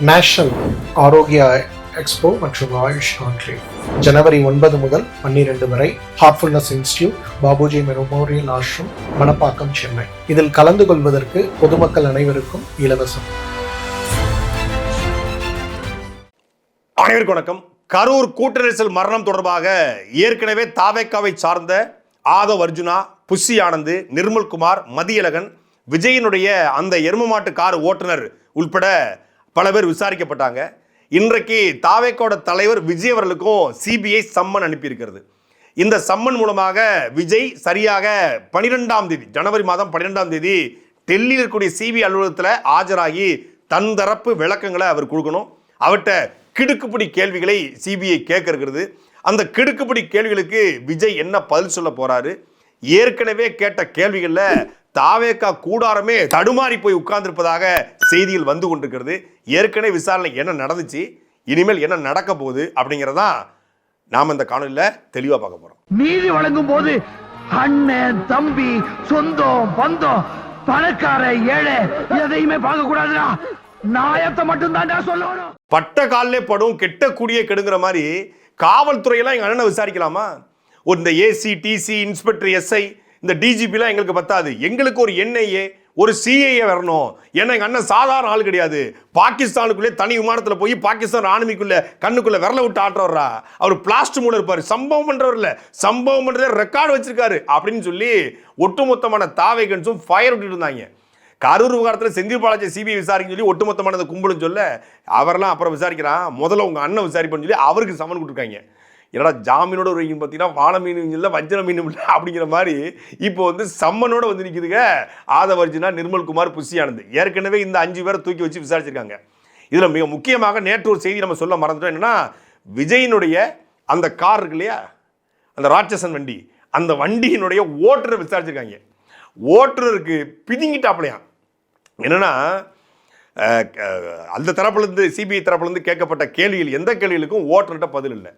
National ஆரோக்கிய expo மற்றும் AYUSH conclave ஜனவரி ஒன்பது முதல் பன்னிரண்டு வரை Heartfulness institute Babuji memorial ashram Manapakkam Chennai இதில் கலந்து கொள்வதற்கு பொதுமக்கள் அனைவருக்கும் இலவசம். அனைவருக்கும் வணக்கம். கரூர் கூட்ட நெரிசல் மரணம் தொடர்பாக ஏற்கனவே தாவேக்காவை சார்ந்த ஆதவ் அர்ஜுனா புஷி ஆனந்த் நிர்மல்குமார் மதியழகன் விஜயனுடைய அந்த எரும மாட்டு கார் ஓட்டுநர் உள்பட பல பேர் விசாரிக்கப்பட்டாங்க. இன்றைக்கு தாவேக்கோட தலைவர் விஜய் அவர்களுக்கும் சிபிஐ சம்மன் அனுப்பியிருக்கிறது. இந்த சம்மன் மூலமாக விஜய் சரியாக பனிரெண்டாம் தேதி ஜனவரி மாதம் பன்னிரெண்டாம் தேதி டெல்லியில் இருக்கக்கூடிய சிபிஐ அலுவலகத்தில் ஆஜராகி தன் தரப்பு விளக்கங்களை அவர் கொடுக்கணும். அவர்கிட்ட கிடுக்குப்பிடி கேள்விகளை சிபிஐ கேட்க இருக்கிறது. அந்த கிடுக்குப்பிடி கேள்விகளுக்கு விஜய் என்ன பதில் சொல்ல போகிறாரு ஏற்கனவே கேட்ட கேள்விகளில் தாவேக்கா கூடாரமே தடுமாறி போய் உட்கார்ந்திருப்பதாக செய்திகள் வந்து கொண்டிருக்கிறது. ஏற்கனவே விசாரணை என்ன நடந்துச்சு? இனிமேல் என்ன நடக்க போகுது அப்படிங்கிறதான் நாம் இந்த காணொலியில் தெளிவாக பார்க்க போகிறோம் நீதி வழங்கும் போது அண்ணன் தம்பி சொந்தம் பந்தம் பணக்கார ஏழை எதையுமே பார்க்க கூடாதுடா. நாயத்தை மட்டும் தான்டா சொல்லணும். பட்ட காலிலே படும் கெட்ட குடியே கெடுங்கிற மாதிரி காவல்துறையெல்லாம் எங்கள் அண்ணனை விசாரிக்கலாமா? ஒரு இந்த ஏசி டிசி இன்ஸ்பெக்டர் எஸ்ஐ இந்த டிஜிபிலாம் எங்களுக்கு பத்தாது. எங்களுக்கு ஒரு என்ஐஏ ஒரு சிஐஏ வரணும். ஏன்னா எங்கள் அண்ணன் சாதாரண ஆள் கிடையாது. பாகிஸ்தானுக்குள்ளே தனி விமானத்தில் போய் பாகிஸ்தான் ஆர்மிக்குள்ள கண்ணுக்குள்ளே விரல விட்டு ஆட்டுறவரா? அவர் பிளாஸ்ட் மூலம் இருப்பார். சம்பவம் பண்ணுறவர் இல்லை. சம்பவம் பண்ணுறத ரெக்கார்டு வச்சிருக்காரு. அப்படின்னு சொல்லி ஒட்டுமொத்தமான தாவைகன்ஸும் ஃபயர் விட்டுட்டு இருந்தாங்க. கரூர் விவகாரத்தில் செந்தில் பாலாஜி சிபிஐ விசாரிக்க சொல்லி ஒட்டுமொத்தமான கும்பலும் சொல்ல அவரெல்லாம் அப்புறம் விசாரிக்கிறான். முதல்ல உங்கள் அண்ணன் விசாரிப்பேன்னு சொல்லி அவருக்கு சமன் கொடுத்துருக்காங்க. என்னடா ஜாமீனோட ஒரு பார்த்தீங்கன்னா வாழை மீன் இல்லை வஞ்சர மீன் இல்லை அப்படிங்கிற மாதிரி இப்போ வந்து சம்மனோட வந்து நிற்குதுங்க ஆதவர்ஜினா நிர்மல்குமார் புஷியானந்த் ஏற்கனவே இந்த அஞ்சு பேரை தூக்கி வச்சு விசாரிச்சிருக்காங்க. இதில் மிக முக்கியமாக நேற்று ஒரு செய்தி நம்ம சொல்ல மறந்துட்டோம். என்னன்னா விஜயினுடைய அந்த கார் இருக்கு இல்லையா? அந்த ராட்சசன் வண்டி. அந்த வண்டியினுடைய ஓட்டுநரை விசாரிச்சிருக்காங்க. ஓட்டுநருக்கு பிதுங்கிட்டாப்லையாம். என்னென்னா அந்த தரப்புலேருந்து சிபிஐ தரப்புலேருந்து கேட்கப்பட்ட கேள்வியில் எந்த கேள்விகளுக்கும் ஓட்டுநர்கிட்ட பதில் இல்லை.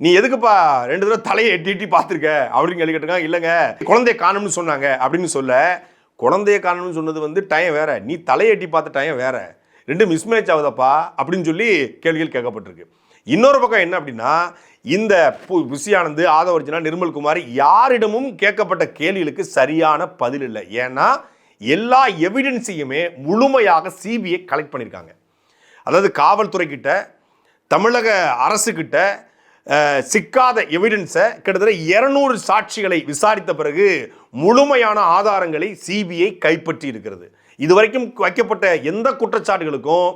நீ எதுக்குப்பா ரெண்டு தடவை தலையை எட்டி எட்டி பார்த்துருக்க? அப்படின்னு கேள்வி கேட்டிருக்காங்க. இல்லைங்க குழந்தைய காணும்னு சொன்னாங்க அப்படின்னு சொல்ல குழந்தைய காணும்னு சொன்னது வந்து டைம் வேற. நீ தலையை எட்டி பார்த்த டைம் வேற. ரெண்டு மிஸ்மேட்ச் ஆகுதப்பா அப்படின்னு சொல்லி கேள்விகள் கேட்கப்பட்டிருக்கு. இன்னொரு பக்கம் என்ன அப்படின்னா இந்த பு- புஷியானந்த் ஆதவர்ஜனா நிர்மல்குமார் யாரிடமும் கேட்கப்பட்ட கேள்விகளுக்கு சரியான பதில் இல்லை. ஏன்னா எல்லா எவிடன்ஸையுமே முழுமையாக சிபிஐ கலெக்ட் பண்ணியிருக்காங்க. அதாவது காவல்துறை கிட்ட தமிழக அரசுக்கிட்ட சிக்காத எவிடன்ஸை கிட்டத்தட்ட இருநூறு சாட்சிகளை விசாரித்த பிறகு முழுமையான ஆதாரங்களை சிபிஐ கைப்பற்றி இருக்கிறது. இதுவரைக்கும் வைக்கப்பட்ட எந்த குற்றச்சாட்டுகளுக்கும்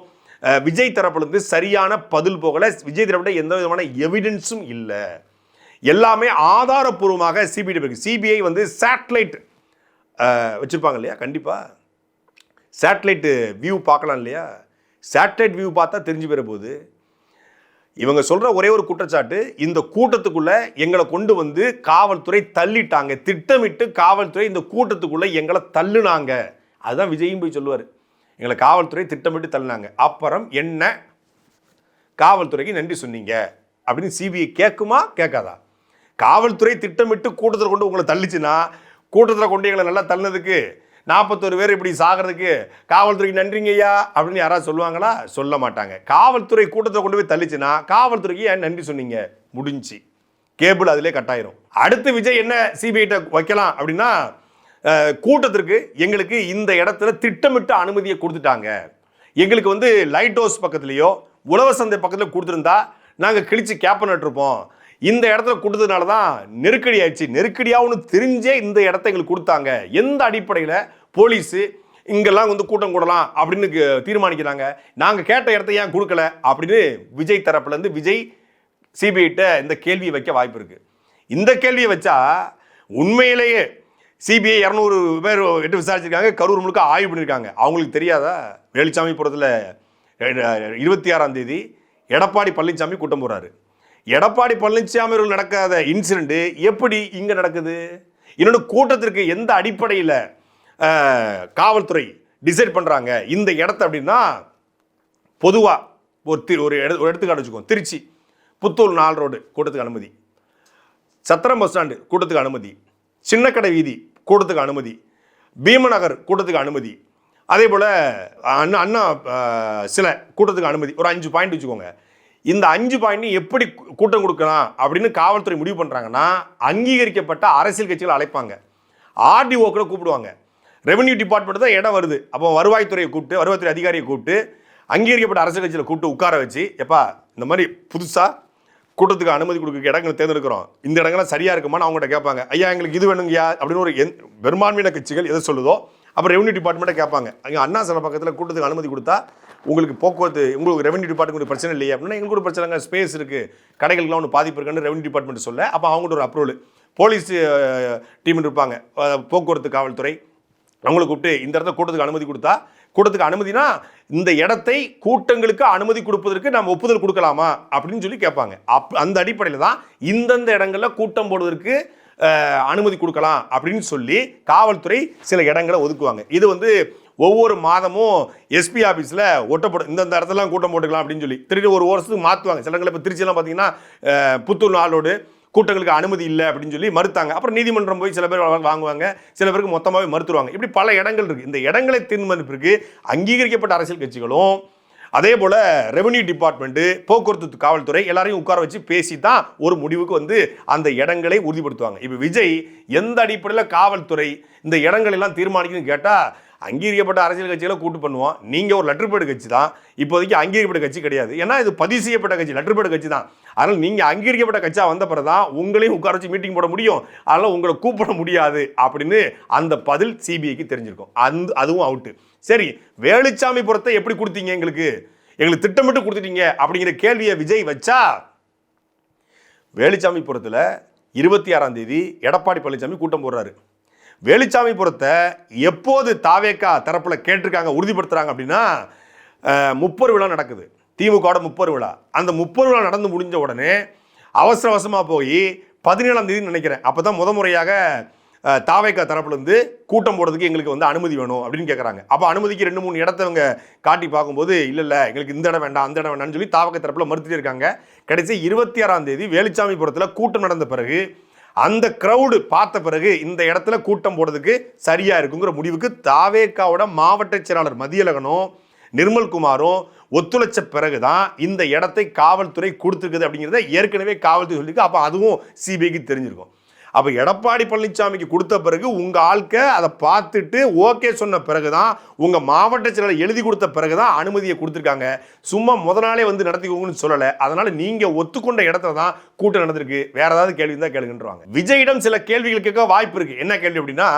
விஜய் தரப்பிலிருந்து சரியான பதில் போகல. விஜய் தரப்பில் எந்த விதமான எவிடன்ஸும் இல்லை. எல்லாமே ஆதாரப்பூர்வமாக சிபிஐ இருக்கு. சிபிஐ வந்து சேட்டலைட் வச்சுருப்பாங்க இல்லையா? கண்டிப்பாக சேட்டலைட்டு வியூ பார்க்கலாம் இல்லையா? சேட்டலைட் வியூ பார்த்தா தெரிஞ்சு போயிட போகுது இவங்க சொல்கிற ஒரே ஒரு குற்றச்சாட்டு இந்த கூட்டத்துக்குள்ளே எங்களை கொண்டு வந்து காவல்துறை தள்ளிட்டாங்க. திட்டமிட்டு காவல்துறை இந்த கூட்டத்துக்குள்ளே எங்களை தள்ளுனாங்க. அதுதான் விஜயும் போய் சொல்லுவார். எங்களை காவல்துறை திட்டமிட்டு தள்ளினாங்க. அப்புறம் என்ன? காவல்துறைக்கு நன்றி சொன்னீங்க. அப்படின்னு சிபிஐ கேட்குமா கேட்காதா காவல்துறை திட்டமிட்டு கூட்டத்தில் கொண்டு உங்களை தள்ளிச்சுன்னா கூட்டத்தில் கொண்டு எங்களை நல்லா தள்ளினதுக்கு நாற்பத்தோரு பேர் இப்படி சாகிறதுக்கு காவல்துறைக்கு நன்றிங்க ஐயா அப்படின்னு யாராவது சொல்லுவாங்களா? சொல்ல மாட்டாங்க. காவல்துறை கூட்டத்தை கொண்டு போய் தள்ளிச்சுன்னா காவல்துறைக்கு ஏன் நன்றி சொன்னீங்க? முடிஞ்சு. கேபிள் அதிலே கட்டாயிரும். அடுத்து விஜய் என்ன சிபிஐட்ட வைக்கலாம் அப்படின்னா கூட்டத்திற்கு எங்களுக்கு இந்த இடத்துல திட்டமிட்ட அனுமதியை கொடுத்துட்டாங்க. எங்களுக்கு வந்து லைட் ஹவுஸ் பக்கத்துலேயோ உழவர் சந்தை பக்கத்தில் கொடுத்துருந்தா நாங்கள் கிழிச்சு கேப்ப நட்டிருப்போம் இந்த இடத்துல கொடுத்ததுனால தான் நெருக்கடி ஆயிடுச்சு. நெருக்கடியாகும்னு தெரிஞ்சே இந்த இடத்த எங்களுக்கு கொடுத்தாங்க. எந்த அடிப்படையில்? போலீஸு இங்கெல்லாம் வந்து கூட்டம் கூடலாம் அப்படின்னு தீர்மானிக்கிறாங்க. நாங்கள் கேட்ட இடத்த ஏன் கொடுக்கல? அப்படின்னு விஜய் தரப்புலேருந்து விஜய் சிபிஐட்ட இந்த கேள்வியை வைக்க வாய்ப்பு இருக்குது இந்த கேள்வியை வச்சா உண்மையிலேயே சிபிஐ இரநூறு பேர் எட்டு விசாரிச்சிருக்காங்க. கரூர் முழுக்க ஆய்வு பண்ணியிருக்காங்க அவங்களுக்கு தெரியாதா? வேலுச்சாமிபுரத்தில் இருபத்தி ஆறாம் தேதி எடப்பாடி பழனிசாமி கூட்டம் போகிறாரு எடப்பாடி பழனிசாமி அவர்கள் நடக்காத இன்சிடெண்ட்டு எப்படி இங்கே நடக்குது? என்னோட கூட்டத்திற்கு எந்த அடிப்படையில் காவல்துறை டிசைட் பண்ணுறாங்க இந்த இடத்த அப்படின்னா பொதுவாக ஒரு திரு ஒரு எடு ஒரு எடுத்துக்காட்டு வச்சுக்கோங்க. திருச்சி புத்தூர் நாள் ரோடு கூட்டத்துக்கு அனுமதி. சத்திரம் பஸ் ஸ்டாண்டு கூட்டத்துக்கு அனுமதி. சின்னக்கடை வீதி கூட்டத்துக்கு அனுமதி. பீமநகர் கூட்டத்துக்கு அனுமதி. அதே போல் அண்ணா அண்ணா சில கூட்டத்துக்கு அனுமதி. ஒரு அஞ்சு பாயிண்ட் வச்சுக்கோங்க. இந்த அஞ்சு பாயிண்ட்டையும் எப்படி கூட்டம் கொடுக்கலாம் அப்படின்னு காவல்துறை முடிவு பண்ணுறாங்கன்னா அங்கீகரிக்கப்பட்ட அரசியல் கட்சிகள் அழைப்பாங்க. ஆர்டிஓக்களை கூப்பிடுவாங்க. ரெவன்யூ டிபார்ட்மெண்ட் தான் இடம் வருது. அப்போ வருவாய்த்துறையை கூப்பிட்டு வருவாய்த்துறை அதிகாரியை கூப்பிட்டு அங்கீகரிக்கப்பட்ட அரசியல் கட்சியில் கூப்பிட்டு உட்கார வச்சு எப்பா இந்த மாதிரி புதுசாக கூட்டத்துக்கு அனுமதி கொடுக்க இடங்கள் தேர்ந்தெடுக்கிறோம். இந்த இடங்கள்லாம் சரியாக இருக்குமான்னு அவங்ககிட்ட கேட்பாங்க. ஐயா எங்களுக்கு இது வேணுங்கய்யா அப்படின்னு ஒரு எந் பெரும்பான்மையான கட்சிகள் எதை சொல்லுதோ அப்புறம் ரெவன்யூ டிபார்ட்மெண்ட்டை கேட்பாங்க. அங்கே அண்ணா சில பக்கத்தில் கூட்டத்துக்கு அனுமதி கொடுத்தா உங்களுக்கு போக்குவரத்து உங்களுக்கு ரெவன்யூ டிபார்ட்மெண்ட் பிரச்சனை இல்லையே அப்படின்னா எங்களுக்கு ஒரு பிரச்சனைங்க ஸ்பேஸ் இருக்குது கடைகளுக்குலாம் ஒன்று பாதிப்பு இருக்குன்னு ரெவன்யூ டிபார்ட்மெண்ட் சொல்ல. அப்போ அவங்கள்ட்ட ஒரு அப்ரூவல் போலீஸ் டீம் இருப்பாங்க. போக்குவரத்து காவல்துறை. அவங்களை கூப்பிட்டு இந்த இடத்த கூட்டத்துக்கு அனுமதி கொடுத்தா கூட்டத்துக்கு அனுமதினா இந்த இடத்தை கூட்டங்களுக்கு அனுமதி கொடுப்பதற்கு நாம் ஒப்புதல் கொடுக்கலாமா அப்படின்னு சொல்லி கேட்பாங்க. அப் அந்த அடிப்படையில் தான் இந்தந்த இடங்களில் கூட்டம் போடுவதற்கு அனுமதி கொடுக்கலாம் அப்படின்னு சொல்லி காவல்துறை சில இடங்களை ஒதுக்குவாங்க. இது வந்து ஒவ்வொரு மாதமும் எஸ்பி ஆஃபீஸில் ஒட்டப்படும் இந்தந்த இடத்துலாம் கூட்டம் போட்டுக்கலாம் அப்படின்னு சொல்லி. திருப்பி ஒரு வருஷத்துக்கு மாற்றுவாங்க சில இடங்கள் இப்போ திருச்சியெல்லாம் பார்த்தீங்கன்னா புத்தூர் நாளோடு கூட்டங்களுக்கு அனுமதி இல்லை அப்படின்னு சொல்லி மறுத்தாங்க. அப்புறம் நீதிமன்றம் போய் சில பேர் வாங்குவாங்க. சில பேருக்கு மொத்தமாகவே மறுத்துருவாங்க. இப்படி பல இடங்கள் இருக்குது இந்த இடங்களை தீர்மானிப்பிற்கு அங்கீகரிக்கப்பட்ட அரசியல் கட்சிகளும் அதே போல் ரெவன்யூ டிபார்ட்மெண்ட்டு போக்குவரத்து காவல்துறை எல்லாரையும் உட்கார வச்சு பேசி தான் ஒரு முடிவுக்கு வந்து அந்த இடங்களை உறுதிப்படுத்துவாங்க. இப்போ விஜய் எந்த அடிப்படையில் காவல்துறை இந்த இடங்களெல்லாம் தீர்மானிக்கணும்னு கேட்டால் அங்கீகரிக்கப்பட்ட அரசியல் கட்சிகளை கூட்டு பண்ணுவோம் நீங்கள் ஒரு லெட்டர்பேடு கட்சி தான். இப்போதைக்கு அங்கீகரிக்கப்பட்ட கட்சி கிடையாது. ஏன்னா இது பதிவு செய்யப்பட்ட கட்சி லெட்டர்பேடு கட்சி தான். அதனால் நீங்கள் அங்கீகரிக்கப்பட்ட கட்சியாக வந்த பிறகு தான் உங்களையும் உட்கார வச்சு மீட்டிங் போட முடியும். அதனால் உங்களை கூப்பிட முடியாது அப்படின்னு அந்த பதில் சிபிஐக்கு தெரிஞ்சிருக்கும். அந்த அதுவும் அவுட்டு சரி வேலுச்சாமிபுரத்தை எப்படி கொடுத்தீங்க எங்களுக்கு? எங்களுக்கு திட்டமிட்டு கொடுத்துட்டீங்க அப்படிங்கிற கேள்வியை விஜய் வச்சா? வேலுச்சாமிபுரத்தில் இருபத்தி ஆறாம் தேதி எடப்பாடி பழனிசாமி கூட்டம் போடுறாரு. வேலுச்சாமிபுரத்தை எப்போது தாவேக்கா தரப்பில் கேட்டிருக்காங்க உறுதிப்படுத்துகிறாங்க அப்படின்னா முப்பது விழா நடக்குது. திமுகவோட முப்பது விழா. அந்த முப்பது விழா நடந்து முடிஞ்ச உடனே அவசர அவசரமாக போய் பதினேழாம் தேதி நினைக்கிறேன். அப்போ தான் முத முறையாக தாவேக்கா தரப்புலேருந்து கூட்டம் போடுறதுக்கு எங்களுக்கு வந்து அனுமதி வேணும் அப்படின்னு கேட்குறாங்க அப்போ அனுமதிக்கு ரெண்டு மூணு இடத்தவங்க காட்டி பார்க்கும்போது இல்லை இல்லை எங்களுக்கு இந்த இடம் வேண்டாம் அந்த இடம் வேண்டாம்னு சொல்லி தாவக்க தரப்பில் மறுத்துட்டு இருக்காங்க. கடைசி இருபத்தி ஆறாம் தேதி வேலுச்சாமிபுரத்தில் கூட்டம் நடந்த பிறகு அந்த க்ரௌடு பார்த்த பிறகு இந்த இடத்துல கூட்டம் போடுறதுக்கு சரியாக இருக்குங்கிற முடிவுக்கு தாவேக்காவோட மாவட்ட செயலாளர் மதியழகனும் நிர்மல்குமாரும் ஒத்துழைச்ச பிறகு தான் இந்த இடத்தை காவல்துறை கொடுத்துருக்குது அப்படிங்கிறத ஏற்கனவே காவல்துறை சொல்லிருக்கு அப்போ அதுவும் சிபிஐக்கு தெரிஞ்சிருக்கும். அப்போ எடப்பாடி பழனிசாமிக்கு கொடுத்த பிறகு உங்கள் ஆட்க அதை பார்த்துட்டு ஓகே சொன்ன பிறகு தான் உங்கள் மாவட்ட செயலாளர் எழுதி கொடுத்த பிறகு தான் அனுமதியை கொடுத்துருக்காங்க. சும்மா முத நாளே வந்து நடத்திக்கோங்கன்னு சொல்லலை. அதனால் நீங்கள் ஒத்துக்கொண்ட இடத்துல தான் கூட்டம் நடந்திருக்கு. வேற ஏதாவது கேள்வி இருந்தால் கேளுங்கன்றாங்க விஜயிடம் சில கேள்விகள் கேட்க வாய்ப்பு இருக்குது என்ன கேள்வி அப்படின்னா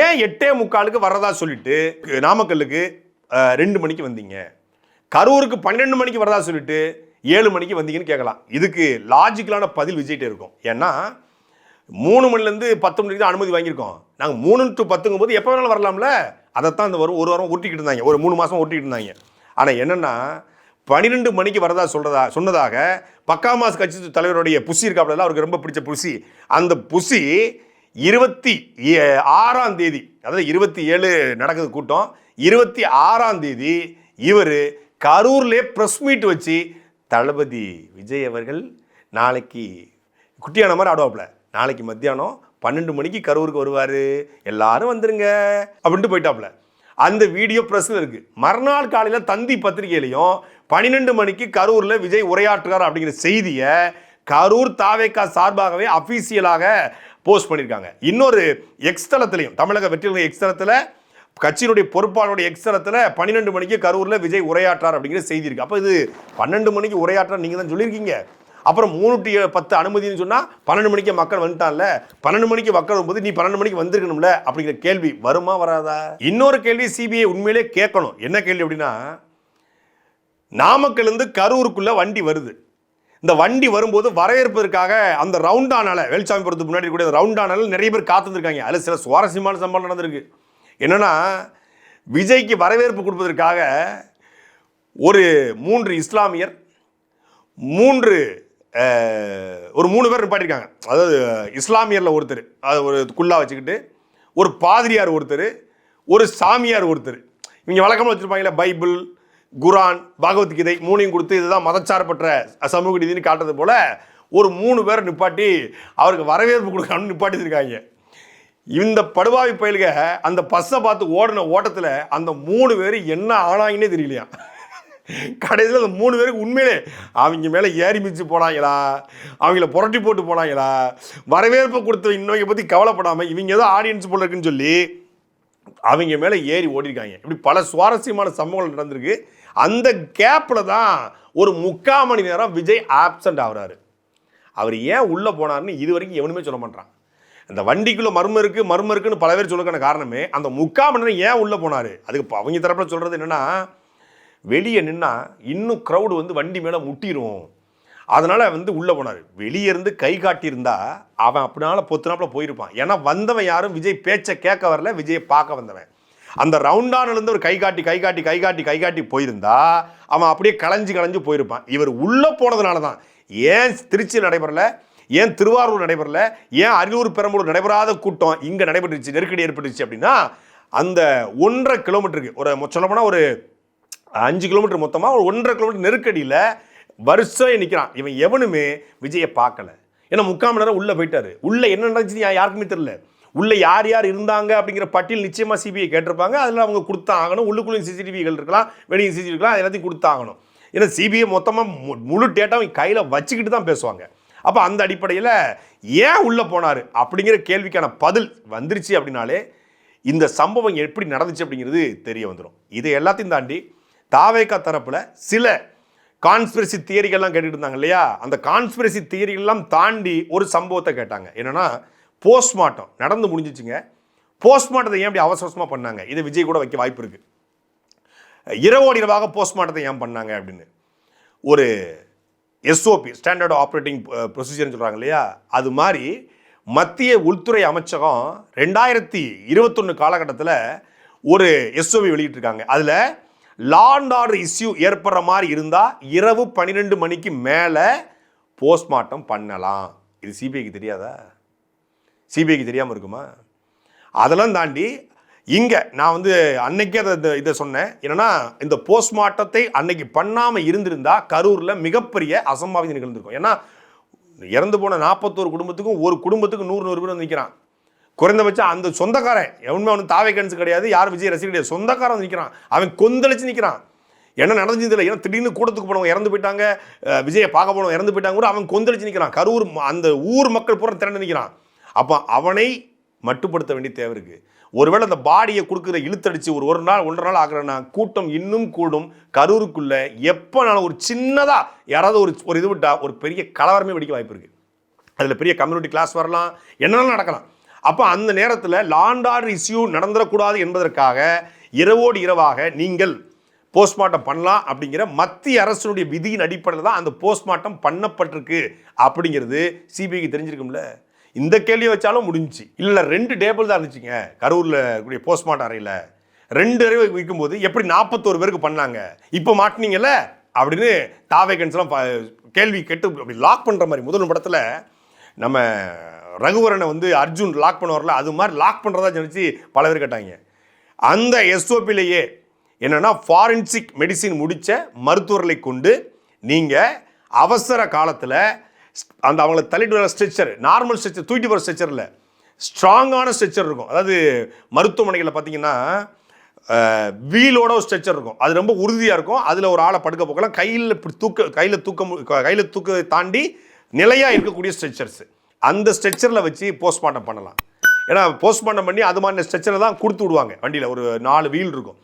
ஏன் எட்டே முக்காலுக்கு வர்றதா சொல்லிட்டு நாமக்கல்லுக்கு ரெண்டு மணிக்கு வந்தீங்க. கரூருக்கு பன்னெண்டு மணிக்கு வரதா சொல்லிட்டு ஏழு மணிக்கு வந்தீங்கன்னு கேட்கலாம். இதுக்கு லாஜிக்கலான பதில் விஜய்கிட்ட இருக்கும். ஏன்னா மூணு மணிலேருந்து பத்து மணிக்கு தான் அனுமதி வாங்கியிருக்கோம். நாங்கள் மூணு டு பத்துங்கும் போது எப்போ வேணாலும் வரலாம்ல? அதைத்தான் இந்த வரும் ஒரு வாரம் ஒட்டிக்கிட்டு இருந்தாங்க. ஒரு மூணு மாதம் ஒட்டிக்கிட்டு இருந்தாங்க. ஆனால் என்னென்னா பன்னிரெண்டு மணிக்கு வரதா சொல்கிறதா சொன்னதாக பக்காமாஸ் கட்சி தலைவருடைய புசி இருக்காப்புல அவருக்கு ரொம்ப பிடிச்ச புசி அந்த புசி இருபத்தி ஏ- ஆறாம் தேதி அதாவது இருபத்தி ஏழு நடக்குது கூட்டம். இருபத்தி ஆறாம் தேதி இவர் கரூர்லேயே ப்ரெஸ் மீட் வச்சு தளபதி விஜய் அவர்கள் நாளைக்கு குட்டியான மாதிரி ஆடுவாப்புல. நாளைக்கு மத்தியானம் பன்னெண்டு மணிக்கு கரூருக்கு வருவார். எல்லாரும் வந்துருங்க. அப்படின்ட்டு போயிட்டாப்புல. அந்த வீடியோ ப்ரெஸ்ஸில் இருக்குது மறுநாள் காலையில் தந்தி பத்திரிகையிலையும் பன்னிரெண்டு மணிக்கு கரூரில் விஜய் உரையாற்றுகிறார் அப்படிங்கிற செய்தியை கரூர் தாவேக்கா சார்பாகவே அஃபீஷியலாக போஸ்ட் பண்ணியிருக்காங்க. இன்னொரு எக்ஸ்தலத்திலையும் தமிழக வெற்றி எக்ஸ்தலத்தில் கட்சியினுடைய பொறுப்பாளருடைய எக்ஸ்தலத்தில் பன்னிரெண்டு மணிக்கு கரூரில் விஜய் உரையாற்றார் அப்படிங்கிற செய்தி இருக்குது அப்போ இது பன்னெண்டு மணிக்கு உரையாற்றார் நீங்கள் தான் சொல்லியிருக்கீங்க. அப்புறம் மூணு டு பத்து அனுமதின்னு சொன்னால் பன்னெண்டு மணிக்கு மக்கள் வந்துட்டான்ல பன்னெண்டு மணிக்கு மக்கள் வரும்போது நீ பன்னெண்டு மணிக்கு வந்திருக்கணும்ல அப்படிங்கிற கேள்வி வருமா வராதா? இன்னொரு கேள்வி சிபிஐ உண்மையிலே கேட்கணும். என்ன கேள்வி அப்படின்னா நாமக்கல்லேருந்து கரூருக்குள்ளே வண்டி வருது. இந்த வண்டி வரும்போது வரவேற்பதற்காக அந்த ரவுண்டானால வேலுச்சாமிபுரத்துக்கு முன்னாடி கூட ரவுண்டானால நிறைய பேர் காத்திருக்காங்க அதில் சில சுவாரஸ்யமான சம்பவம் நடந்திருக்கு. என்னென்னா விஜய்க்கு வரவேற்பு கொடுப்பதற்காக ஒரு மூன்று இஸ்லாமியர் மூன்று ஒரு மூணு பேர் நிப்பாட்டிருக்காங்க. அதாவது இஸ்லாமியரில் ஒருத்தர் அது ஒரு குல்லா வச்சுக்கிட்டு ஒரு பாதிரியார் ஒருத்தர் ஒரு சாமியார் ஒருத்தர். இவங்க வழக்கமாக வச்சுருப்பாங்களே பைபிள் குரான் பகவத்கீதை மூணையும் கொடுத்து இதுதான் மதச்சார்பற்ற சமூக நீதினு காட்டுறது போல் ஒரு மூணு பேர் நிப்பாட்டி அவருக்கு வரவேற்பு கொடுக்கணும்னு நிப்பாட்டிருக்காங்க இந்த படுவாவி பயில்க அந்த பஸ்ஸை பார்த்து ஓடின ஓட்டத்தில் அந்த மூணு பேர் என்ன ஆனாங்கன்னே தெரியலையா? கடைசியில் அந்த மூணு பேருக்கு உண்மையிலே அவங்க மேலே ஏறி மிதிச்சு போனாங்களா? அவங்கள புரட்டி போட்டு போனாங்களா? வரவேற்பு கொடுத்த இன்னொங்க பற்றி கவலைப்படாமல் இவங்க ஏதோ ஆடியன்ஸ் போல இருக்குன்னு சொல்லி அவங்க மேலே ஏறி ஓடிருக்காங்க. இப்படி பல சுவாரஸ்யமான சம்பவங்கள் நடந்திருக்கு. அந்த கேப்பில் தான் ஒரு முக்கால் மணி நேரம் விஜய் ஆப்சண்ட் ஆகுறாரு. அவர் ஏன் உள்ளே போனார்னு இது வரைக்கும் எவனுமே சொல்ல மாட்டான் அந்த வண்டிக்குள்ளே மர்மம் இருக்குது மர்மம் இருக்குன்னு பல பேர் சொல்லுக்கான காரணமே அந்த முக்கால் மணி நேரம் ஏன் உள்ளே போனார்? அதுக்கு அவங்க தரப்பில் சொல்கிறது என்னென்னா வெளியே நின்னா இன்னும் க்ரௌடு வந்து வண்டி மேலே முட்டிடும் அதனால் வந்து உள்ளே போனார். வெளியே இருந்து கை காட்டியிருந்தா அவன் அப்படினால பொத்துனாப்புல போயிருப்பான். ஏன்னா வந்தவன் யாரும் விஜய் பேச்சை கேட்க வரல விஜயை பார்க்க வந்தவன். அந்த ரவுண்டானிலேருந்து ஒரு கை காட்டி கை காட்டி கை காட்டி கை காட்டி போயிருந்தா அவன் அப்படியே களைஞ்சு களைஞ்சு போயிருப்பான். இவர் உள்ளே போனதுனால தான். ஏன் திருச்சி நடைபெறல? ஏன் திருவாரூர் நடைபெறல? ஏன் அரியலூர் பெரம்பலூர் நடைபெறாத கூட்டம் இங்கே நடைபெற்றுச்சு நெருக்கடி ஏற்பட்டுச்சு அப்படின்னா அந்த ஒன்றரை கிலோமீட்டருக்கு ஒரு சொல்லப்போனால் ஒரு அஞ்சு கிலோமீட்டர் மொத்தமாக ஒரு ஒன்றரை கிலோமீட்டர் நெருக்கடியில் வருஷம் நிற்கிறான் இவன் எவனுமே விஜயை பார்க்கல. ஏன்னா முக்கால் மணி நேரம் உள்ளே போயிட்டாரு. உள்ளே என்ன நடந்துச்சு யாருக்குமே தெரில உள்ளே யார் யார் இருந்தாங்க அப்படிங்கிற பட்டியல் நிச்சயமாக சிபிஐ கேட்டிருப்பாங்க. அதில் அவங்க கொடுத்தாகணும். உள்ளுக்குள்ளேயும் சிசிடிவிகள் இருக்கலாம் வெளியே சிசிடிவி இருக்கலாம் எல்லாத்தையும் கொடுத்தாகணும். ஏன்னா சிபிஐ மொத்தமாக முழு டேட்டாவும் கையில் வச்சுக்கிட்டு தான் பேசுவாங்க. அப்போ அந்த அடிப்படையில் ஏன் உள்ளே போனார் அப்படிங்கிற கேள்விக்கான பதில் வந்துருச்சு அப்படின்னாலே இந்த சம்பவம் எப்படி நடந்துச்சு அப்படிங்கிறது தெரிய வந்துடும் இது எல்லாத்தையும் தாண்டி தாவேக்கா தரப்பில் சில கான்ஸ்பிரசி தியரிகள்லாம் கேட்டுட்டு இருந்தாங்க இல்லையா? அந்த கான்ஸ்பிரசி தியரிகள்லாம் தாண்டி ஒரு சம்பவத்தை கேட்டாங்க. என்னென்னா போஸ்ட்மார்ட்டம் நடந்து முடிஞ்சிச்சுங்க. போஸ்ட்மார்ட்டத்தை ஏன் அப்படி அவசரமாக பண்ணாங்க? இதை விஜய் கூட வைக்க வாய்ப்பு இருக்குது இரவோடு இரவாக போஸ்ட்மார்ட்டத்தை ஏன் பண்ணாங்க அப்படின்னு. ஒரு எஸ்ஓபி ஸ்டாண்டர்ட் ஆப்ரேட்டிங் ப்ரொசீஜர்னு சொல்கிறாங்க இல்லையா? அது மாதிரி மத்திய உள்துறை அமைச்சகம் ரெண்டாயிரத்தி இருபத்தொன்று காலகட்டத்தில் ஒரு எஸ்ஓபி வெளியிட்டிருக்காங்க. அதில் லாண்ட் ஆர்டர் இஷ்யூ ஏற்படுற மாதிரி இருந்தால் இரவு பன்னிரெண்டு மணிக்கு மேலே போஸ்ட்மார்ட்டம் பண்ணலாம். இது சிபிஐக்கு தெரியாதா? சிபிஐக்கு தெரியாமல் இருக்குமா? அதெல்லாம் தாண்டி இங்கே நான் வந்து அன்னைக்கே அதை இதை- இதை சொன்னேன். என்னன்னா இந்த போஸ்ட்மார்ட்டத்தை அன்னைக்கு பண்ணாமல் இருந்திருந்தா கரூரில் மிகப்பெரிய அசம்பாவிதம் நிகழ்ந்திருக்கும். ஏன்னா இறந்து போன நாற்பத்தோரு குடும்பத்துக்கும் ஒரு குடும்பத்துக்கு நூறு நூறு பேர் வந்து நிற்கிறான் குறைந்தபட்சம் அந்த சொந்தக்காரன் எவனுமே அவனுக்கு தாவை கணிச்சு கிடையாது யார் விஜய் ரசிகர் கிடையாது. சொந்தக்காரன் நிற்கிறான் அவன் கொந்தளிச்சு நிற்கிறான் என்ன நடந்துச்சு இல்லை ஏன்னா திடீர்னு கூட்டத்துக்கு போனவங்க இறந்து போயிட்டாங்க. விஜயை பார்க்க போனவங்க இறந்து போயிட்டாங்க. கூட அவன் கொந்தளிச்சு நிற்கிறான் கரூர் அந்த ஊர் மக்கள் பூரா திரண்டு நிற்கிறான் அப்போ அவனை மட்டுப்படுத்த வேண்டிய தேவை இருக்குது ஒருவேளை அந்த பாடியை கொடுக்குற இழுத்தடிச்சு ஒரு ஒரு நாள் ஒன்றரை நாள் ஆகிறேன்னா கூட்டம் இன்னும் கூடும். கரூருக்குள்ளே எப்போனாலும் ஒரு சின்னதாக யாராவது ஒரு ஒரு இது விட்டால் ஒரு பெரிய கலவரமே வெடிக்க வாய்ப்பு இருக்குது அதில் பெரிய கம்யூனிட்டி கிளாஸ் வரலாம். என்னென்னாலும் நடக்கலாம். அப்போ அந்த நேரத்தில் லாண்டார் இஷ்யூ நடந்துடக்கூடாது என்பதற்காக இரவோடு இரவாக நீங்கள் போஸ்ட்மார்ட்டம் பண்ணலாம் அப்படிங்கிற மத்திய அரசினுடைய விதியின் அடிப்படையில் தான் அந்த போஸ்ட்மார்ட்டம் பண்ணப்பட்டிருக்கு அப்படிங்கிறது சிபிஐக்கு தெரிஞ்சிருக்கும்ல? இந்த கேள்வியை வச்சாலும் முடிஞ்சுச்சு. இல்லை ரெண்டு டேபிள் தான் இருந்துச்சுங்க. கரூரில் இருக்கக்கூடிய போஸ்ட்மார்ட்டம் அறையில். ரெண்டு அறை வைக்கும்போது எப்படி நாற்பத்தோரு பேருக்கு பண்ணாங்க? இப்போ மாட்டினீங்கல்ல? அப்படின்னு தாவேகன்ஸ்லாம் கேள்வி கேட்டு அப்படி லாக் பண்ணுற மாதிரி முதல் படத்தில் நம்ம ரகுவரனை வந்து அர்ஜுன் லாக் பண்ணுவார்ல அது மாதிரி லாக் பண்ணுறதா நினச்சி பல பேர் கேட்டாங்க. அந்த எஸ்ஓபிலேயே என்னென்னா ஃபாரன்சிக் மெடிசின் முடித்த மருத்துவர்களை கொண்டு நீங்கள் அவசர காலத்தில் அந்த அவங்கள தள்ளிட்டு வர ஸ்ட்ரெச்சர் நார்மல் ஸ்ட்ரெச்சர் தூக்கிட்டு வர ஸ்ட்ரெச்சரில் ஸ்ட்ராங்கான ஸ்ட்ரெச்சர் இருக்கும். அதாவது மருத்துவமனைகளில் பார்த்தீங்கன்னா வீலோட ஒரு ஸ்ட்ரெச்சர் இருக்கும். அது ரொம்ப உறுதியாக இருக்கும். அதில் ஒரு ஆளை படுக்க போக்கலாம். கையில் தூக்க கையில் தூக்க கையில் தூக்க தாண்டி நிலையாக இருக்கக்கூடிய ஸ்ட்ரெச்சர்ஸ் அந்த ஸ்ட்ரெச்சரில் வச்சு போஸ்ட்மார்ட்டம் பண்ணலாம். ஏன்னா போஸ்ட்மார்ட்டம் பண்ணி அது மாதிரி ஸ்ட்ரெச்சரில் தான் கொடுத்து விடுவாங்க. வண்டியில் ஒரு நாலு வீல் இருக்கும்.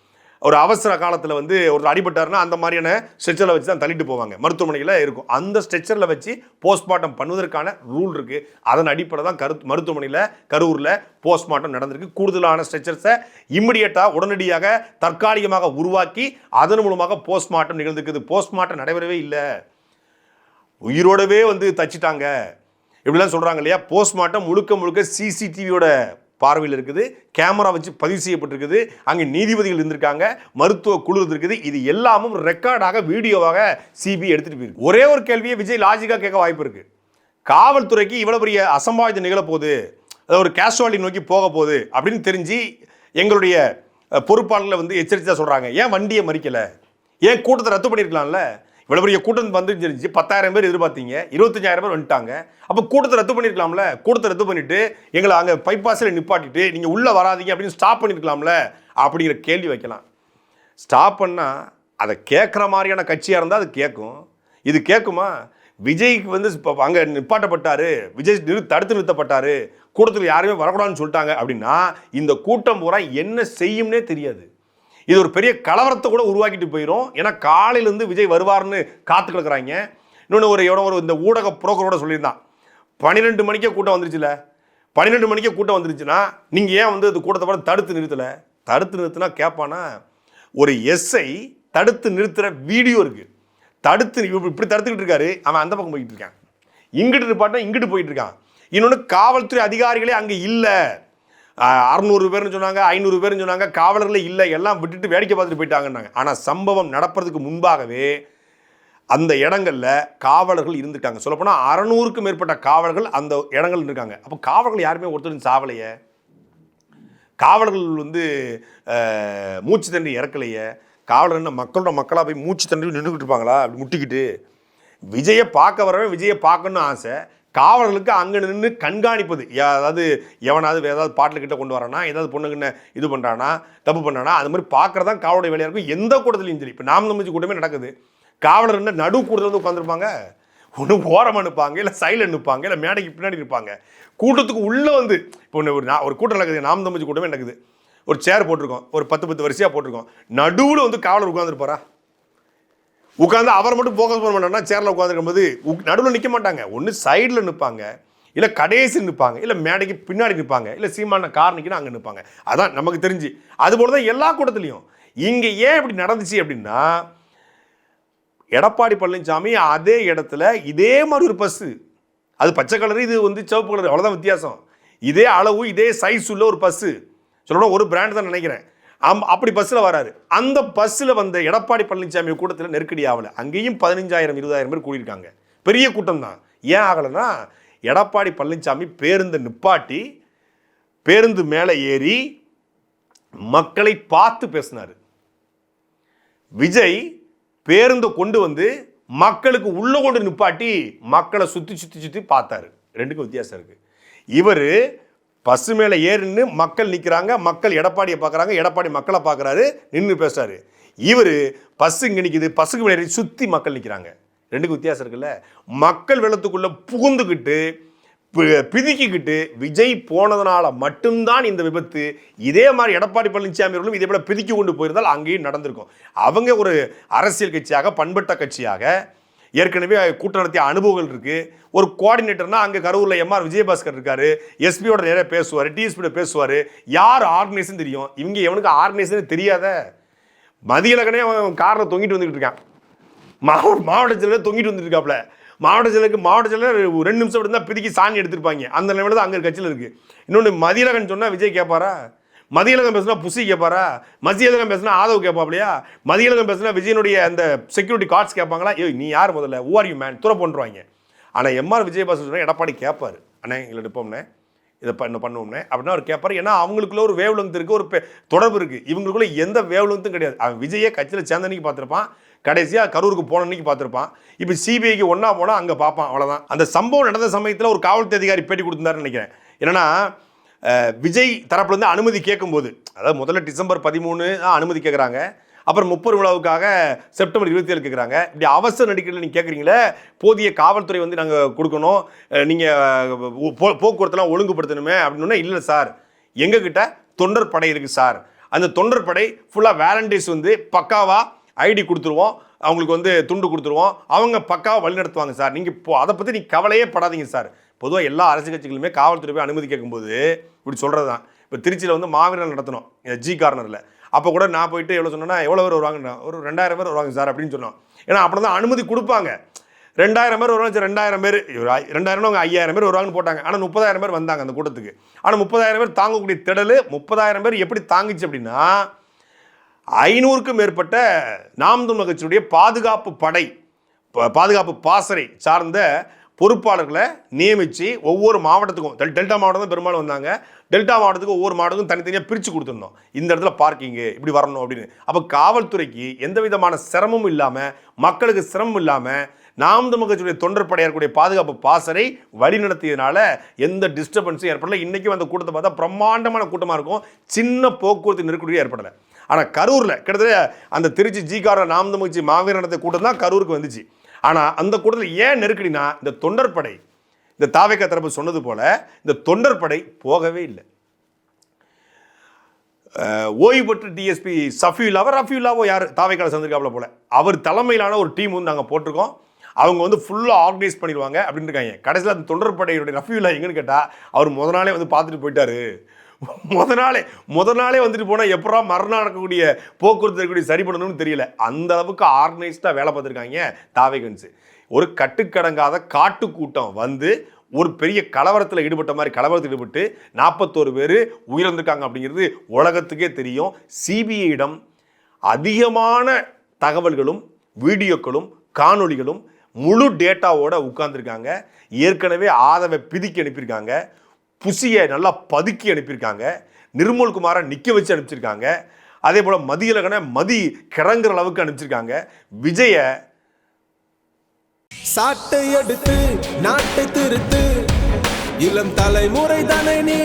ஒரு அவசர காலத்தில் வந்து ஒரு அடிபட்டாருன்னா அந்த மாதிரியான ஸ்ட்ரெச்சரில் வச்சு தான் தள்ளிட்டு போவாங்க. மருத்துவமனையில் இருக்கும். அந்த ஸ்ட்ரெச்சரில் வச்சு போஸ்ட்மார்ட்டம் பண்ணுவதற்கான ரூல் இருக்குது அதன் அடிப்படை தான் கரு மருத்துவமனையில் கரூரில் போஸ்ட்மார்ட்டம் நடந்திருக்கு. கூடுதலான ஸ்ட்ரெச்சர்ஸை இம்மிடியட்டாக உடனடியாக தற்காலிகமாக உருவாக்கி அதன் மூலமாக போஸ்ட்மார்ட்டம் நிகழ்ந்திருக்குது. போஸ்ட்மார்ட்டம் நடைபெறவே இல்லை. உயிரோடவே வந்து தச்சிட்டாங்க. இப்படிலாம் சொல்கிறாங்க இல்லையா? போஸ்ட்மார்ட்டம் முழுக்க முழுக்க சிசிடிவியோட பார்வையில் இருக்குது. கேமரா வச்சு பதிவு செய்யப்பட்டிருக்குது. அங்கே நீதிபதிகள் இருந்திருக்காங்க. மருத்துவ குழு இருந்திருக்குது. இது எல்லாமும் ரெக்கார்டாக வீடியோவாக சிபிஐ எடுத்துகிட்டு போயிருக்கு. ஒரே ஒரு கேள்வியை விஜய் லாஜிக்காக கேட்க வாய்ப்பு இருக்குது காவல்துறைக்கு இவ்வளோ பெரிய அசம்பாவிதம் நிகழப்போகுது. அது ஒரு கேஷுவாலிட்டி நோக்கி போக போகுது அப்படின்னு தெரிஞ்சு எங்களுடைய பொறுப்பாளர்களை வந்து எச்சரித்தா சொல்கிறாங்க ஏன் வண்டியை மறிக்கலை? ஏன் கூட்டத்தை ரத்து பண்ணியிருக்கலாம்ல? இவ்வளோ பெரிய கூட்டம் வந்துருந்துச்சு பத்தாயிரம் பேர் எதிர்பார்த்தீங்க. இருபத்தஞ்சாயிரம் பேர் வந்துட்டாங்க. அப்போ கூட்டத்தை ரத்து பண்ணிருக்கலாம்ல? கூட்டத்தை ரத்து பண்ணிட்டு எங்களை அங்கே பைபாஸில் நிப்பாட்டிட்டு நீங்கள் உள்ளே வராதீங்க அப்படின்னு ஸ்டாப் பண்ணியிருக்கலாம்ல அப்படிங்கிற கேள்வி வைக்கலாம். ஸ்டாப் பண்ணால் அதை கேட்குற மாதிரியான கட்சியாக இருந்தால் அது கேட்கும். இது கேட்குமா? விஜய்க்கு வந்து இப்போ அங்கே நிப்பாட்டப்பட்டார். விஜய் நிறு தடுத்து நிறுத்தப்பட்டாரு. கூட்டத்தில் யாருமே வரக்கூடாதுன்னு சொல்லிட்டாங்க அப்படின்னா இந்த கூட்டம் பூரா என்ன செய்யும்னே தெரியாது. இது ஒரு பெரிய கலவரத்தை கூட உருவாக்கிட்டு போயிடும் ஏன்னா காலையிலேருந்து விஜய் வருவார்னு காத்து கிடக்குறாங்க இன்னொன்று ஒரு எவ்வளோ ஒரு இந்த ஊடக புரோக்கரோட சொல்லியிருந்தான். பன்னிரெண்டு மணிக்கே கூட்டம் வந்துருச்சுல. பன்னிரெண்டு மணிக்கே கூட்டம் வந்துருச்சுன்னா நீங்கள் ஏன் வந்து அது கூட்டத்தை கூட தடுத்து நிறுத்தலை? தடுத்து நிறுத்தினா கேட்பானா ஒரு எஸ்ஐ தடுத்து நிறுத்துகிற வீடியோ இருக்குது தடுத்து இப்படி தடுத்துக்கிட்டு இருக்காரு. அவன் அந்த பக்கம் போயிட்டு இருக்கான். இங்கிட்டு இருப்பாட்டா இங்கிட்டு போயிட்டு இருக்கான். இன்னொன்று காவல்துறை அதிகாரிகளே அங்கே இல்லை. அறநூறு பேர்னு சொன்னாங்க ஐநூறு பேர்னு சொன்னாங்க காவலர்களே இல்லை எல்லாம் விட்டுட்டு வேடிக்கை பார்த்துட்டு போயிட்டாங்கன்னாங்க. ஆனால் சம்பவம் நடப்பதற்கு முன்பாகவே அந்த இடங்களில் காவலர்கள் இருந்திருக்காங்க சொல்லப்போனால் அறநூறுக்கும் மேற்பட்ட காவலர்கள் அந்த இடங்கள் இருக்காங்க அப்போ காவலர்கள் யாருமே ஒருத்தரும் சாவலையே. காவலர்கள் வந்து மூச்சு தண்ணி இறக்கலையே. காவலர் என்ன மக்களோட மக்களாக போய் மூச்சு தண்ணி நின்றுக்கிட்டு இருப்பாங்களா? அப்படி முட்டிக்கிட்டு. விஜயை பார்க்க வரவே விஜயை பார்க்கணும்னு ஆசை. காவலர்களுக்கு அங்கே நின்று கண்காணிப்பது. யா- அதாவது எவனாவது வேறு ஏதாவது பாட்டில் கிட்ட கொண்டு வரானா ஏதாவது பொண்ணுக்குன்னு இது பண்ணுறானா தப்பு பண்ணுறானா அது மாதிரி பார்க்குறது தான் காவலுடைய வேலையாக இருக்கும். எந்த கூட்டத்துலையும் சரி. இப்போ நாம் தமிழ்ச்சி கூட்டமே நடக்குது. காவலர் என்ன நடு கூட்டத்தில் வந்து உட்காந்துருப்பாங்க ஒன்று ஓரமாக நிற்பாங்க இல்லை சைடில் நிற்பாங்க இல்லை மேடைக்கு பின்னாடி இருப்பாங்க கூட்டத்துக்கு உள்ளே வந்து இப்போ ஒன்று ஒரு ஒரு கூட்டம் நடக்குது. நாம் தம்பிச்சு கூட்டமே நடக்குது. ஒரு சேர் போட்டிருக்கோம். ஒரு பத்து பத்து வரிசையாக போட்டிருக்கோம். நடுவில் வந்து காவலர் உட்காந்துருப்பாரா உட்காந்து அவர் மட்டும் ஃபோக்கஸ் பண்ண மாட்டாங்கன்னா சேரில் உட்காந்துருக்கும் போது நடுவில் நிற்க மாட்டாங்க. ஒன்று சைடில் நிற்பாங்க இல்லை கடைசி நிற்பாங்க இல்லை மேடைக்கு பின்னாடி நிற்பாங்க இல்லை சீமான கார் நிற்கினா அங்கே நிற்பாங்க அதான் நமக்கு தெரிஞ்சு. அதுபோல் தான் எல்லா கூட்டத்துலையும். இங்கே ஏன் இப்படி நடந்துச்சு அப்படின்னா எடப்பாடி பழனிசாமி அதே இடத்துல இதே மாதிரி ஒரு பஸ்ஸு அது பச்சை கலரு இது வந்து சிவப்பு கலர் அவ்வளோதான் வித்தியாசம். இதே அளவு இதே சைஸ் உள்ள ஒரு பஸ்ஸு சொல்லணும் ஒரு பிராண்ட் தான் நினைக்கிறேன். அம் அப்படி பஸ்ஸில் வராரு. அந்த பஸ்ஸில் வந்த எடப்பாடி பழனிசாமி கூட்டத்தில் நெருக்கடி ஆகலை. அங்கேயும் பதினஞ்சாயிரம் இருபதாயிரம் பேர் கூடியிருக்காங்க. பெரிய கூட்டம் தான். ஏன் ஆகலைன்னா எடப்பாடி பழனிசாமி பேருந்தை நிப்பாட்டி பேருந்து மேலே ஏறி மக்களை பார்த்து பேசினார். விஜய் பேருந்தை கொண்டு வந்து மக்களுக்கு உள்ளே கொண்டு நிப்பாட்டி மக்களை சுற்றி சுற்றி சுற்றி பார்த்தாரு. ரெண்டுக்கும் வித்தியாசம் இருக்குது இவர் பஸ் மேலே ஏறின்னு மக்கள் நிற்கிறாங்க மக்கள் எடப்பாடியை பார்க்குறாங்க எடப்பாடி மக்களை பார்க்குறாரு நின்று பேசுறாரு. இவர் பஸ் இங்கே நிற்கிது பஸ்ஸுக்கு மேலே சுற்றி மக்கள் நிற்கிறாங்க ரெண்டுக்கும் வித்தியாசம் இருக்குல்ல. மக்கள் வெள்ளத்துக்குள்ளே புகுந்துக்கிட்டு பிதுக்கிக்கிட்டு விஜய் போனதுனால மட்டும்தான் இந்த விபத்து. இதே மாதிரி எடப்பாடி பழனிசாமி அவர்களும் இதே போல் பிதுக்கி கொண்டு போயிருந்தால் அங்கேயும் நடந்திருக்கும். அவங்க ஒரு அரசியல் கட்சியாக பண்பட்ட கட்சியாக ஏற்கனவே கூட்டம் நடத்திய அனுபவங்கள் இருக்குது ஒரு கோஆர்டினேட்டர்னா அங்கே கரூரில் எம்ஆர் விஜயபாஸ்கர் இருக்காரு. எஸ்பியோட நேராக பேசுவார் டிஎஸ்பியோட பேசுவார். யார் ஆர்கனைஸ்னு தெரியும்? இவங்க எவனுக்கு ஆர்கனைஸ்னு தெரியாத? மதியலகனே அவன் காரில் தொங்கிட்டு வந்துக்கிட்டு இருக்கான். மாவட்ட மாவட்ட செயலர் தொங்கிட்டு வந்துருக்காப்ல மாவட்ட செயலருக்கு மாவட்ட செயலர் ஒரு ரெண்டு நிமிஷம் இருந்தால் பிதுக்கி சாணி எடுத்திருப்பாங்க. அந்த நிலைமையில தான் அங்கே கட்சியில் இருக்குது இன்னொன்று மதியலகன் சொன்னால் விஜய் கேட்பாரா மதியலகம் பேசுனா புசி கேட்பாரா மதியலகம் பேசுனா ஆதவ் கேட்பாப்லையா மதியலகம் பேசுனா விஜயனுடைய அந்த செக்யூரிட்டி கார்ட்ஸ் கேட்பாங்களா ஏய் நீ யார் முதல்ல? ஊ ஆர் யூ மேன் துறை பண்ணுவாங்க ஆனால் எம்ஆர் விஜயபாஸ்கர் சொன்னா எடப்பாடி கேட்பார் அண்ணே எங்களை எடுப்போம்னே. இதை பண்ண பண்ணுவோம்னே. அப்படின்னா அவர் கேட்பார் ஏன்னா அவங்களுக்குள்ள ஒரு வேவ் இருக்குது ஒரு பெ- தொடர்பு இருக்குது இவங்களுக்குள்ள எந்த வேவ் கிடையாது. அவன் விஜயை கட்சியில் சேர்ந்த அன்னைக்கு பார்த்துருப்பான். கடைசியாக கரூருக்கு போன அன்னைக்கு பார்த்துருப்பான். இப்போ சிபிஐக்கு ஒன்றா போனால் அங்கே பார்ப்பான். அவ்வளோதான் அந்த சம்பவம் நடந்த சமயத்தில் ஒரு காவல்துறை அதிகாரி பேட்டி கொடுத்துருந்தாருன்னு நினைக்கிறேன். என்னன்னா விஜய் தரப்புலேருந்து அனுமதி கேட்கும்போது அதாவது முதல்ல டிசம்பர் பதிமூணு தான் அனுமதி கேட்குறாங்க. அப்புறம் முப்பது விழாவுக்காக செப்டம்பர் இருபத்தி ஏழு கேட்குறாங்க. இப்படி அவசர நடிக்கையில் நீங்கள் கேட்குறீங்களே போதிய காவல்துறை வந்து நாங்கள் கொடுக்கணும். நீங்கள் போ போக்குவரத்துலாம் ஒழுங்குபடுத்தணுமே அப்படின்னா இல்லை சார். எங்ககிட்ட தொண்டர் படை இருக்குது சார். அந்த தொண்டர் படை ஃபுல்லாக வேலண்டிஸ் வந்து பக்காவாக ஐடி கொடுத்துருவோம். அவங்களுக்கு வந்து துண்டு கொடுத்துருவோம். அவங்க பக்காவாக வழிநடத்துவாங்க சார். நீங்கள் இப்போ அதை பற்றி நீ கவலையே படாதீங்க சார். பொதுவாக எல்லா அரசு கட்சிகளுமே காவல்துறை போய் அனுமதி கேட்கும்போது இப்படி சொல்கிறது தான் இப்போ திருச்சியில் வந்து மாவீரர் நடத்தணும். ஜி கார்னரில். அப்போ கூட நான் போயிட்டு எவ்வளோ சொன்னேன்னா எவ்வளோ பேர் வருவாங்க ஒரு ரெண்டாயிரம் பேர் வருவாங்க சார் அப்படின்னு சொன்னோம். ஏன்னா அப்படி தான் அனுமதி கொடுப்பாங்க. ரெண்டாயிரம் பேர் வருவாங்க ரெண்டாயிரம் பேர். ரெண்டாயிரம் அவங்க ஐயாயிரம் பேர் வருவாங்கன்னு போட்டாங்க. ஆனால் முப்பதாயிரம் பேர் வந்தாங்க அந்த கூட்டத்துக்கு. ஆனால் முப்பதாயிரம் பேர் தாங்கக்கூடிய திடல் முப்பதாயிரம் பேர் எப்படி தாங்குச்சு அப்படின்னா ஐநூறுக்கும் மேற்பட்ட நாம் தமிழர் கட்சியுடைய பாதுகாப்பு படை பாதுகாப்பு பாசறை சார்ந்த பொறுப்பாளர்களை நியமித்து ஒவ்வொரு மாவட்டத்துக்கும் டெல் டெல்டா மாவட்டம் தான் பெரும்பாலும் வந்தாங்க. டெல்டா மாவட்டத்துக்கு ஒவ்வொரு மாவட்டத்துக்கும் தனித்தனியாக பிரித்து கொடுத்துருந்தோம். இந்த இடத்துல பார்க்கிங்கு இப்படி வரணும் அப்படின்னு. அப்போ காவல்துறைக்கு எந்த விதமான சிரமமும் இல்லாமல் மக்களுக்கு சிரமம் இல்லாமல் நாம் தமிழ் கட்சியுடைய தொண்டர் பாதுகாப்பு பாசறை வழி நடத்தியதுனால எந்த டிஸ்டர்பன்ஸும் ஏற்படல. இன்றைக்கும் அந்த கூட்டத்தை பார்த்தா பிரம்மாண்டமான கூட்டமாக இருக்கும். சின்ன போக்குவரத்து நெருக்கடியும் ஏற்படலை. ஆனால் கரூரில் கிட்டத்தட்ட அந்த திருச்சி ஜிகார நாம் தமிழ் கட்சி மாவீரர் கூட்டம் தான் கரூருக்கு வந்துச்சு. ஆனால் அந்த கூட்டத்தில் ஏன் நெருக்கடினா இந்த தொண்டர் படை இந்த தாவேக்கா தரப்பு சொன்னது போல இந்த தொண்டர் படை போகவே இல்லை. ஓய்வு பெற்ற டிஎஸ்பி சஃபியுல்லாவோ ரஃபியுல்லாவோ யார்? தாவைக்கால சந்திருக்காப்புல போல. அவர் தலைமையிலான ஒரு டீம் வந்து நாங்கள் போட்டிருக்கோம். அவங்க வந்து ஃபுல்லாக ஆர்கனைஸ் பண்ணிடுவாங்க அப்படின்னு இருக்காங்க. கடைசியில் அந்த தொண்டர்படையுடைய ரஃபியுல்லா எங்கன்னு கேட்டால் அவர் முத நாளே வந்து பார்த்துட்டு போயிட்டாரு. முத நாளே முத நாளே வந்துட்டு போனால் எப்படா மறுநாள் நடக்கக்கூடிய போக்குவரத்து இருக்கக்கூடிய சரி பண்ணணும்னு தெரியல. அந்த அளவுக்கு ஆர்கனைஸ்டாக வேலை பார்த்துருக்காங்க தாவேகன்ஸு. ஒரு கட்டுக்கடங்காத காட்டு கூட்டம் வந்து ஒரு பெரிய கலவரத்தில் ஈடுபட்ட மாதிரி கலவரத்தில் ஈடுபட்டு நாற்பத்தோரு பேர் உயிரிழந்திருக்காங்க அப்படிங்கிறது உலகத்துக்கே தெரியும். சிபிஐயிடம் அதிகமான தகவல்களும் வீடியோக்களும் காணொளிகளும் முழு டேட்டாவோட உட்கார்ந்துருக்காங்க. ஏற்கனவே ஆதவை பிதுக்கி அனுப்பியிருக்காங்க. புசியை நல்லா பதுக்கி அனுப்பியிருக்காங்க. நிர்மல் குமாரை நிற்க வச்சு அனுப்பிச்சிருக்காங்க. அதே போல் மதியலகனை மதி கிறங்குற அளவுக்கு அனுப்பிச்சிருக்காங்க. விஜயை சாட்டை எடுத்து நாட்டை திருத்து. இளம் தலைமுறை தானே நீ